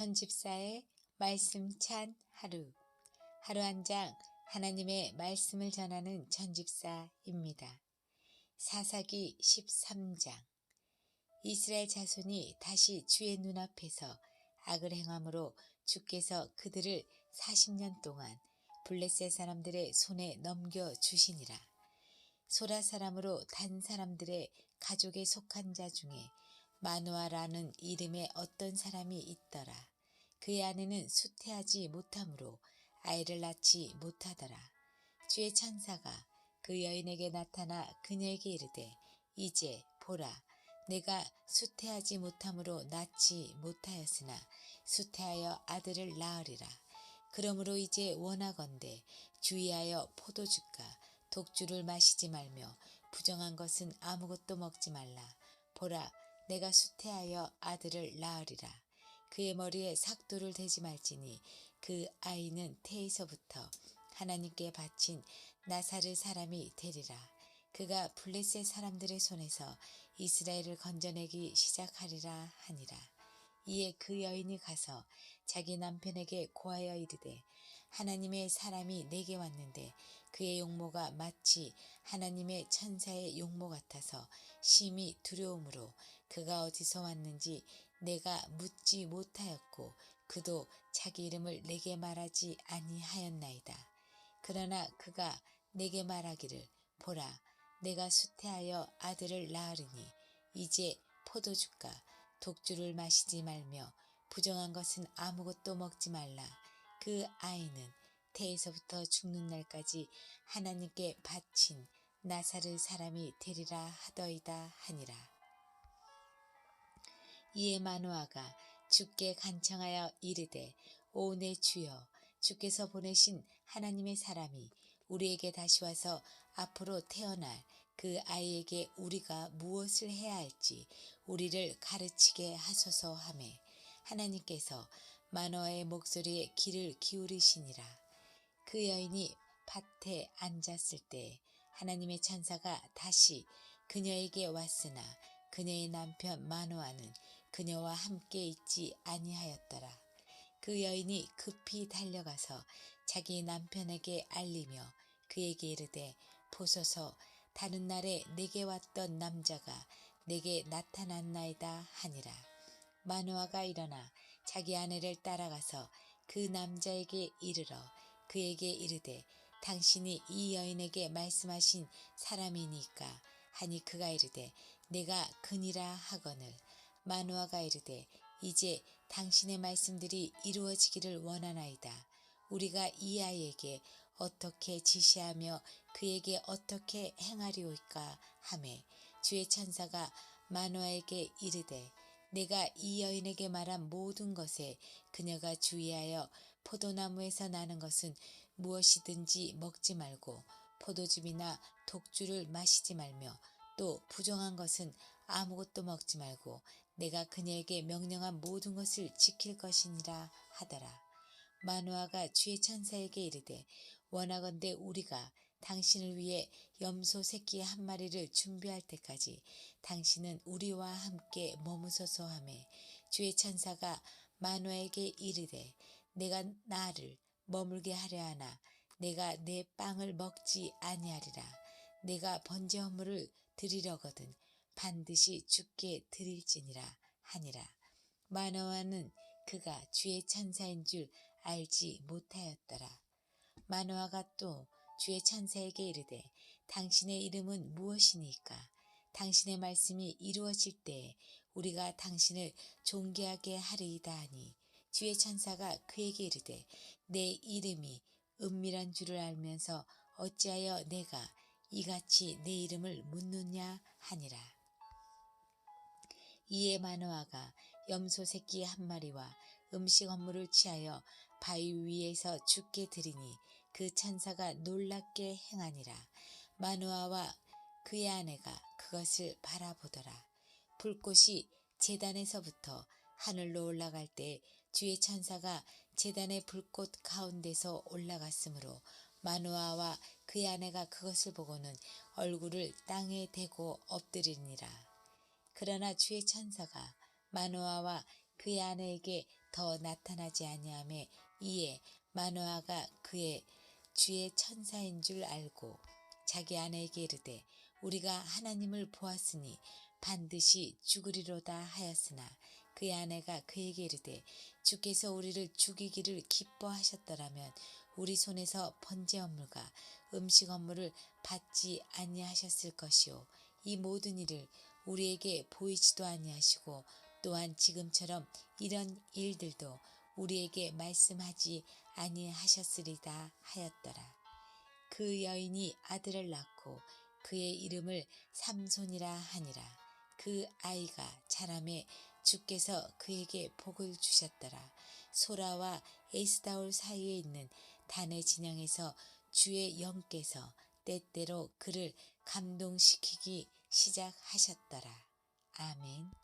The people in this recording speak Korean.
전집사의 말씀 찬 하루. 하루 한 장 하나님의 말씀을 전하는 전집사입니다. 사사기 13장. 이스라엘 자손이 다시 주의 눈앞에서 악을 행함으로 주께서 그들을 40년 동안 블레셋 사람들의 손에 넘겨 주시니라. 소라 사람으로 단 사람들의 가족에 속한 자 중에 마누아라는 이름의 어떤 사람이 있더라. 그의 아내는 수태하지 못하므로 아이를 낳지 못하더라. 주의 천사가 그 여인에게 나타나 그녀에게 이르되 이제 보라 내가 수태하지 못함으로 낳지 못하였으나 수태하여 아들을 낳으리라. 그러므로 이제 원하건대 주의하여 포도주가 독주를 마시지 말며 부정한 것은 아무것도 먹지 말라. 보라 내가 수태하여 아들을 낳으리라. 그의 머리에 삭도를 대지 말지니 그 아이는 태에서부터 하나님께 바친 나사르 사람이 되리라. 그가 블레셋 사람들의 손에서 이스라엘을 건져내기 시작하리라 하니라. 이에 그 여인이 가서 자기 남편에게 고하여 이르되 하나님의 사람이 내게 왔는데 그의 용모가 마치 하나님의 천사의 용모 같아서 심히 두려움으로 그가 어디서 왔는지 내가 묻지 못하였고 그도 자기 이름을 내게 말하지 아니하였나이다. 그러나 그가 내게 말하기를 보라 내가 수태하여 아들을 낳으리니 이제 포도주가 독주를 마시지 말며 부정한 것은 아무것도 먹지 말라. 그 아이는 태에서부터 죽는 날까지 하나님께 바친 나사르 사람이 되리라 하더이다 하니라. 이에 마노아가 주께 간청하여 이르되 오 내 주여 주께서 보내신 하나님의 사람이 우리에게 다시 와서 앞으로 태어날 그 아이에게 우리가 무엇을 해야 할지 우리를 가르치게 하소서 하매 하나님께서 마노아의 목소리에 귀를 기울이시니라. 그 여인이 밭에 앉았을 때 하나님의 천사가 다시 그녀에게 왔으나 그녀의 남편 마노아는 그녀와 함께 있지 아니하였더라. 그 여인이 급히 달려가서 자기 남편에게 알리며 그에게 이르되 보소서 다른 날에 내게 왔던 남자가 내게 나타났나이다 하니라. 마누아가 일어나 자기 아내를 따라가서 그 남자에게 이르러 그에게 이르되 당신이 이 여인에게 말씀하신 사람이니까 하니 그가 이르되 내가 그니라 하거늘 마누아가 이르되 이제 당신의 말씀들이 이루어지기를 원하나이다. 우리가 이 아이에게 어떻게 지시하며 그에게 어떻게 행하리오까 하매 주의 천사가 마노아에게 이르되 내가 이 여인에게 말한 모든 것에 그녀가 주의하여 포도나무에서 나는 것은 무엇이든지 먹지 말고 포도즙이나 독주를 마시지 말며 또 부정한 것은 아무것도 먹지 말고 내가 그녀에게 명령한 모든 것을 지킬 것이니라 하더라. 마누아가 주의 천사에게 이르되 원하건대 우리가 당신을 위해 염소 새끼 한 마리를 준비할 때까지 당신은 우리와 함께 머무소서 하매 주의 천사가 마누아에게 이르되 내가 나를 머물게 하려 하나 내가 내 빵을 먹지 아니하리라. 내가 번제 허물을 드리려거든 반드시 죽게 드릴지니라 하니라. 마누아는 그가 주의 천사인 줄 알지 못하였더라. 마누아가 또 주의 천사에게 이르되 당신의 이름은 무엇이니까? 당신의 말씀이 이루어질 때에 우리가 당신을 존귀하게 하리이다 하니 주의 천사가 그에게 이르되 내 이름이 은밀한 줄을 알면서 어찌하여 내가 이같이 내 이름을 묻느냐 하니라. 이에 마노아가 염소 새끼 한 마리와 음식 업무를 취하여 바위 위에서 죽게 드리니 그 천사가 놀랍게 행하니라. 마누아와 그의 아내가 그것을 바라보더라. 불꽃이 재단에서부터 하늘로 올라갈 때 주의 천사가 재단의 불꽃 가운데서 올라갔으므로 마누아와 그의 아내가 그것을 보고는 얼굴을 땅에 대고 엎드리니라. 그러나 주의 천사가 마누아와 그의 아내에게 더 나타나지 아니하매 이에 마노아가 그의 주의 천사인 줄 알고 자기 아내에게 이르되 우리가 하나님을 보았으니 반드시 죽으리로다 하였으나 그의 아내가 그에게 이르되 주께서 우리를 죽이기를 기뻐하셨더라면 우리 손에서 번제 업무가 음식 업무를 받지 아니하셨을 것이요 이 모든 일을 우리에게 보이지도 아니하시고 또한 지금처럼 이런 일들도 우리에게 말씀하지 아니하셨으리다 하였더라. 그 여인이 아들을 낳고 그의 이름을 삼손이라 하니라. 그 아이가 자라매 주께서 그에게 복을 주셨더라. 소라와 에스다올 사이에 있는 단의 진영에서 주의 영께서 때때로 그를 감동시키기 시작하셨더라. 아멘.